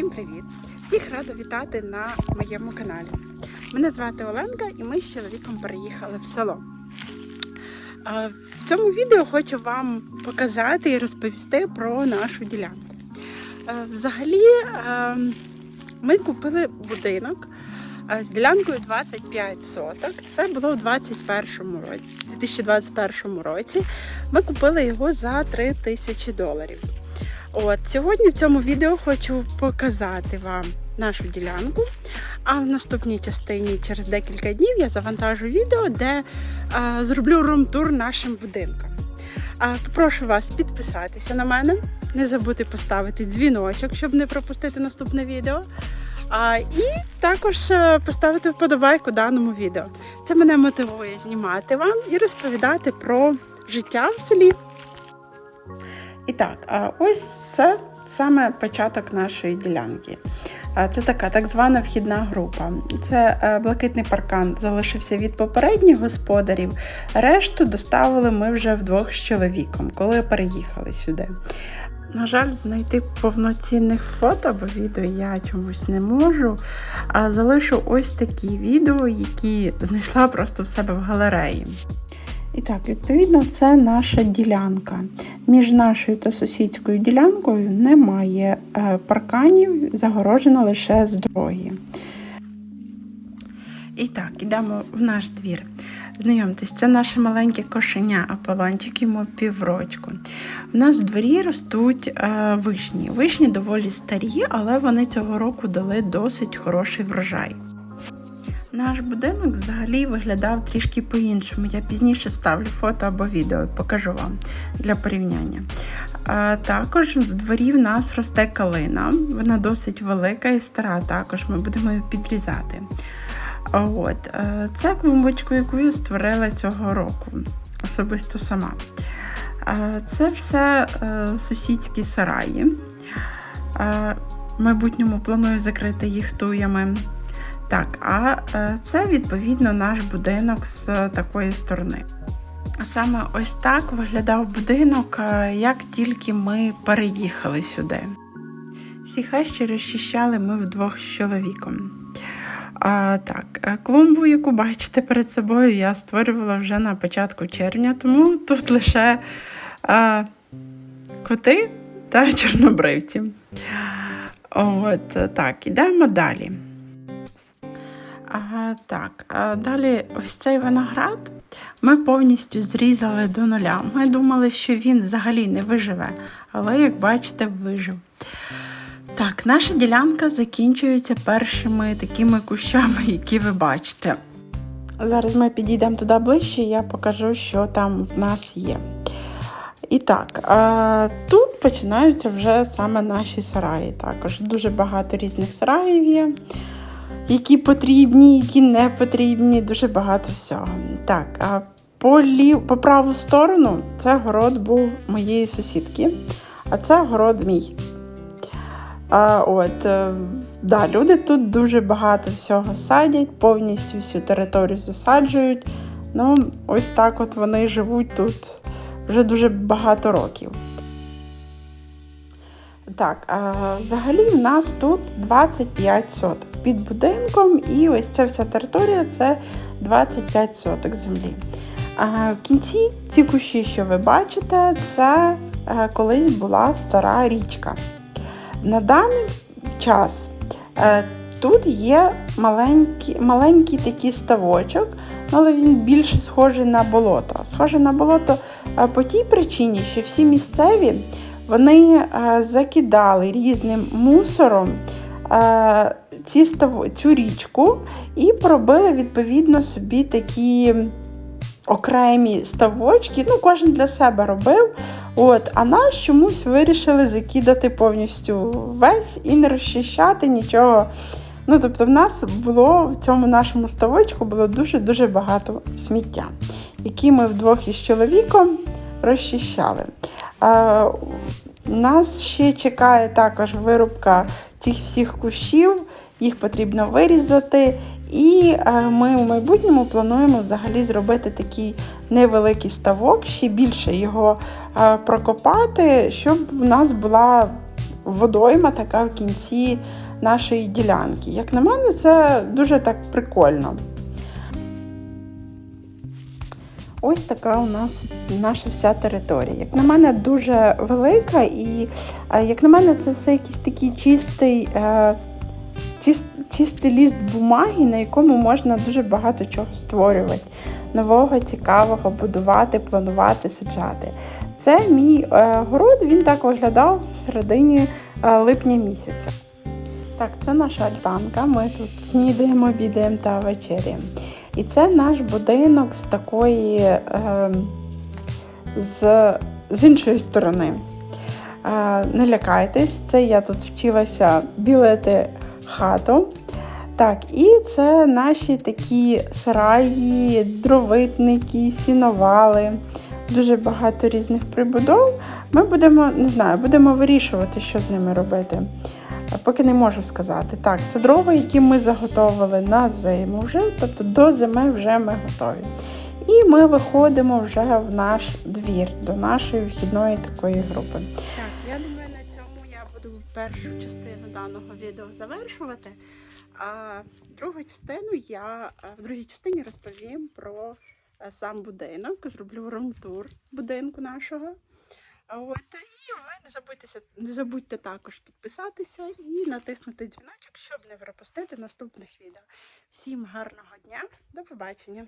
Всім привіт! Всіх рада вітати на моєму каналі. Мене звати Оленка і ми з чоловіком переїхали в село. В цьому відео хочу вам показати і розповісти про нашу ділянку. Взагалі, ми купили будинок з ділянкою 25 соток. Це було у 2021 році, 2021 році. Ми купили його за 3 тисячі доларів. От сьогодні в цьому відео хочу показати вам нашу ділянку. А в наступній частині через декілька днів я завантажу відео, де а, зроблю рум-тур нашим будинкам. А, попрошу вас підписатися на мене, не забудьте поставити дзвіночок, щоб не пропустити наступне відео. А, і також е, поставити вподобайку даному відео. Це мене мотивує знімати вам і розповідати про життя в селі. І так, а ось це саме початок нашої ділянки. Це така так звана вхідна група. Це е, блакитний паркан залишився від попередніх господарів. Решту доставили ми вже вдвох з чоловіком, коли переїхали сюди. На жаль, знайти повноцінних фото або відео я чомусь не можу. А залишу ось такі відео, які знайшла просто в себе в галереї. І так, відповідно, це наша ділянка. Між нашою та сусідською ділянкою немає е, парканів, загорожена лише з дороги. І так, йдемо в наш двір. Знайомтесь, це наше маленьке кошеня, Аполлончик, йому піврочку. У нас в дворі ростуть е, вишні. Вишні доволі старі, але вони цього року дали досить хороший врожай. Наш будинок взагалі виглядав трішки по-іншому. Я пізніше вставлю фото або відео, покажу вам для порівняння. Також в дворі в нас росте калина, вона досить велика і стара, також ми будемо її підрізати. От, е, Це клумбочку, яку я створила цього року, особисто сама. Це все е, сусідські сараї. В майбутньому планую закрити їх туями. Так, а е, це відповідно наш будинок з такої сторони. Саме ось так виглядав будинок, е, як тільки ми переїхали сюди. Всі хащі розчищали ми вдвох з чоловіком. А, Так, е, клумбу, яку бачите перед собою, я створювала вже на початку червня, тому тут лише а, коти та чорнобривці. От, так, ідемо далі. Так, далі ось цей виноград ми повністю зрізали до нуля. Ми думали, що він взагалі не виживе, але, як бачите, вижив. Так, наша ділянка закінчується першими такими кущами, які ви бачите. Зараз ми підійдемо туди ближче, я покажу, що там в нас є. І так, тут починаються вже саме наші сараї. Також дуже багато різних сараїв є які потрібні, які не потрібні, дуже багато всього. Так, а по лів, по праву сторону це город був моєї сусідки, а це город мій. А, от, е, да, Люди тут дуже багато всього садять, повністю всю територію засаджують. Ну, Ось так от вони живуть тут вже дуже багато років. Так, а взагалі в нас тут 25 соток під будинком, і ось ця вся територія це 25 соток землі. А в кінці ці кущі, що ви бачите, це е, колись була стара річка. На даний час е, тут є маленький, маленький такий ставочок, але він більше схожий на болото. Схожий на болото е, по тій причині, що всі місцеві вони закидали різним мусором ці цю річку і пробили відповідно собі такі окремі ставочки. Ну, кожен для себе робив. От, А нас чомусь вирішили закидати повністю весь і не розчищати нічого. Ну, Тобто, в нас було в цьому нашому ставочку було дуже-дуже багато сміття, які ми вдвох із чоловіком розчищали. Нас ще чекає також вирубка цих всіх кущів їх потрібно вирізати. І е, ми в майбутньому плануємо взагалі зробити такий невеликий ставок, ще більше його е, прокопати, щоб у нас була водойма така в кінці нашої ділянки. Як на мене, це дуже так прикольно. Ось така у нас наша вся територія. Як на мене, дуже велика, і е, як на мене, це все якийсь такий чистий, е, чист, чистий ліст бумаги, на якому можна дуже багато чого створювати, нового, цікавого, будувати, планувати, саджати. Це мій е, город, він так виглядав в середині липня місяця. Так, це наша альтанка. Ми тут снідаємо, обідаємо та вечеряємо. І це наш будинок з такої, е, з, з іншої сторони. Е, не лякайтесь, це я тут вчилася білити хату. Так, і це наші такі сараї, дровитники, сіновали, дуже багато різних прибудов. Ми будемо, не знаю, будемо вирішувати, що з ними робити. Поки не можу сказати. Так, це дрова, які ми заготовили на зиму вже, тобто до зими вже ми готові. І ми виходимо вже в наш двір, до нашої вхідної такої групи. Так, я думаю, на цьому я буду першу частину даного відео завершувати. А другу частину я в другій частині розповім про е, сам будинок, зроблю румтур будинку нашого. От, і ви не забудьте, не забудьте також підписатися і натиснути дзвіночок, щоб не пропустити наступних відео. Всім гарного дня, до побачення!